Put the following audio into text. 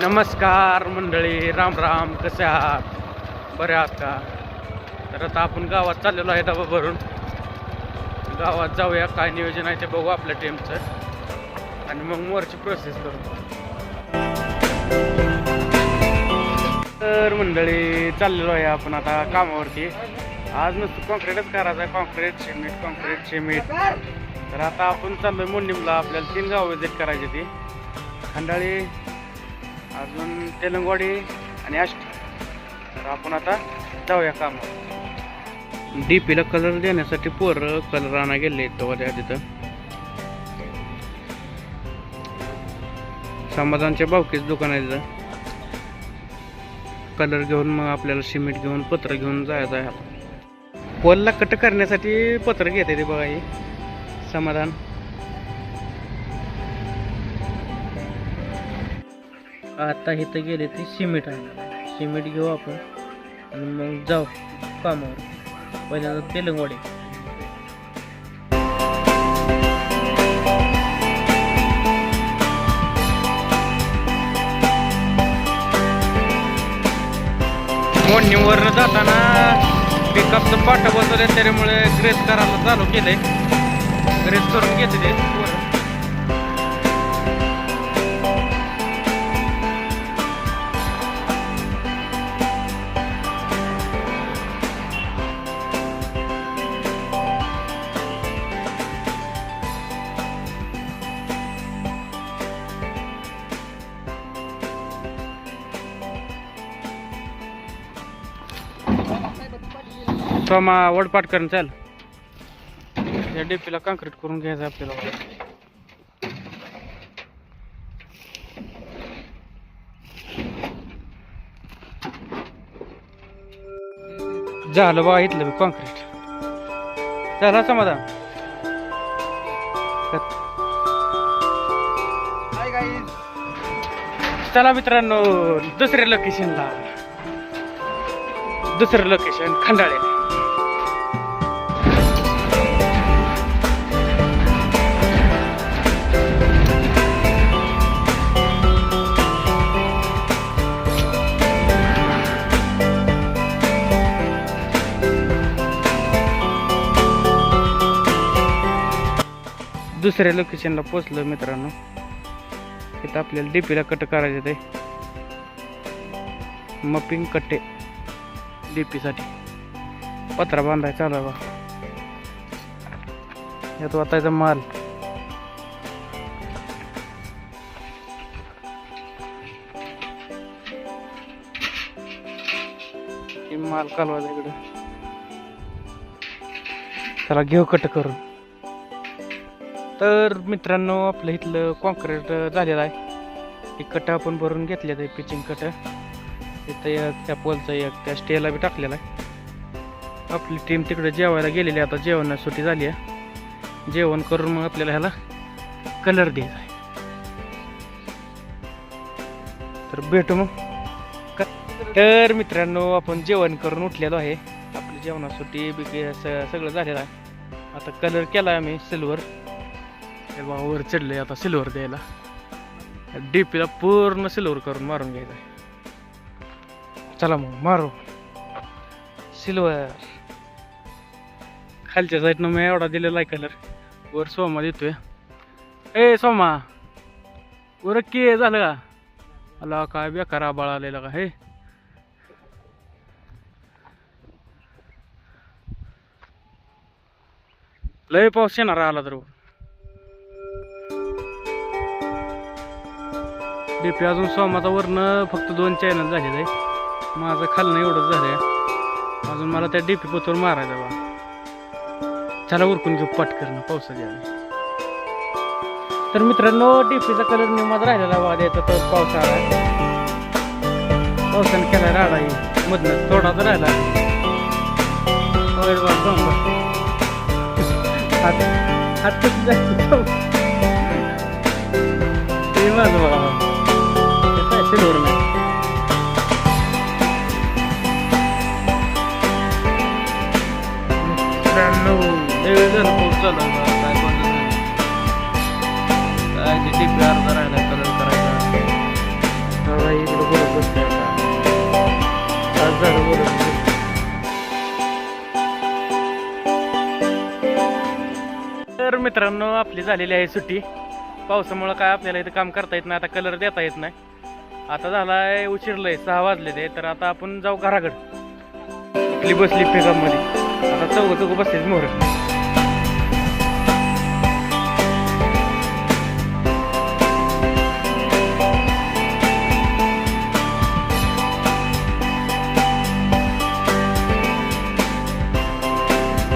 नमस्कार मंडळी राम राम कसे आहात? बरे आहात का? तर आता आपण गावात चाललेलो आहे डबा भरून गावात जाऊया काय नियोजन आहे ते बघू आपल्या टीमचं आणि मग वरची प्रोसेस करू. तर मंडळी चाललेलो आहे आपण आता कामावरती. आज नुसतं कॉन्क्रीटच करायचं आहे कॉन्क्रीट सिमेंट कॉन्क्रीट सिमेंट तर आता आपण चाललोय मोंडिमला आपल्याला तीन गाव विजिट करायची ती खंडाळी अजून तेलंगवाडी आणि आष्टी. तर आपण आता जाऊया कामावर डी पीला कलर देण्यासाठी पोरं कलर आणा गेले तेव्हा तिथं. समाधानच्या बावकीच दुकान आहे तिथं. कलर घेऊन मग आपल्याला सिमेंट घेऊन पत्र घेऊन जायचं आहे आपण पोलला कट करण्यासाठी पत्र घेते ते बघा हे. समाधान. आता इथं गेले ते सिमेंट आणणार सिमेंट घेऊ आपण. आणि मग जाऊ कामावर. पहिल्यांदा तेलंगवाडी. मोडणीवरनं जाताना पिकअपचं पाटा बसवलं त्याच्यामुळे ग्रेस करायला चालू केलंय. ग्रेस करून घेते ते सोमा वडपाट करून चाल. या डेपीला काँक्रीट करून घ्यायचं आपल्याला. झालं बघा इथलं मी कॉन्क्रीट झाला समाधान. चला मित्रांनो दुसऱ्या लोकेशनला दुसरं लोकेशन खंडाळे. दुसऱ्या लोकेशनला पोचलो मित्रांनो. इथं आपल्याला डीपीला कट करायचं ते. मपिंग कट्टे डीपीसाठी पत्रा बांधायचा चालू बा यात वाचायचा माल. माल कालवायचा इकडे. चला घेऊ कट करून. तर मित्रांनो आपलं इथलं कॉन्क्रीट झालेलं आहे. हे कट आपण भरून घेतले आहे पिचिंग कट. तिथं एक त्या पोलचं एक त्या स्टेला बी टाकलेला आहे. आपली टीम तिकडे जेवायला गेलेली आहे आता जेवण सुट्टी झाली आहे. जेवण करून मग आपल्याला ह्याला कलर द्यायचा आहे. तर भेटू मग. क- तर मित्रांनो आपण जेवण करून उठलेलो आहे. आपली जेवणासाठी बी के- सगळं झालेलं आहे. आता कलर केला आहे आम्ही सिल्वर तेव्हा वर चढले आता सिल्वर द्यायला. डीपीला पूर्ण सिल्वर करून मारून घ्यायचं आहे. चला मग मारू. सिल्वर खालच्या साईडनं मी एवढा दिलेला आहे कलर वर सोमा देतोय. ए सोमा! वर की झालं का? आला काय बेकार आबाळ आलेला का? हे. लय पाऊस येणार आला तर. डीपी अजून सोमाचा वरनं फक्त दोन चॅनल झालेलं आहे. माझं खालनं एवढंच झालं आहे अजून मला त्या डीपी पोतवर मारायचा बा. चला उरकून घेऊ पटकरनं पावसाच्या आधी. तर मित्रांनो डीपीचा कलर निमात राहिलेला वाद येतो तर पावसाळा आहे. पावसाने केला राडा मधनं थोडाच राहिला. होय हात हात जायचं ते माझं बघा तर मित्रांनो आपली झालेली आहे सुट्टी. पावसामुळं काय आपल्याला इथं काम करता येत नाही आता कलर देता येत नाही. आता झाला आहे उशिरलं उशिरलंय सहा वाजले ते तर आता आपण जाऊ घराकडे. आपली बसली पिकअप आता चौघं चौघं बसले मोर.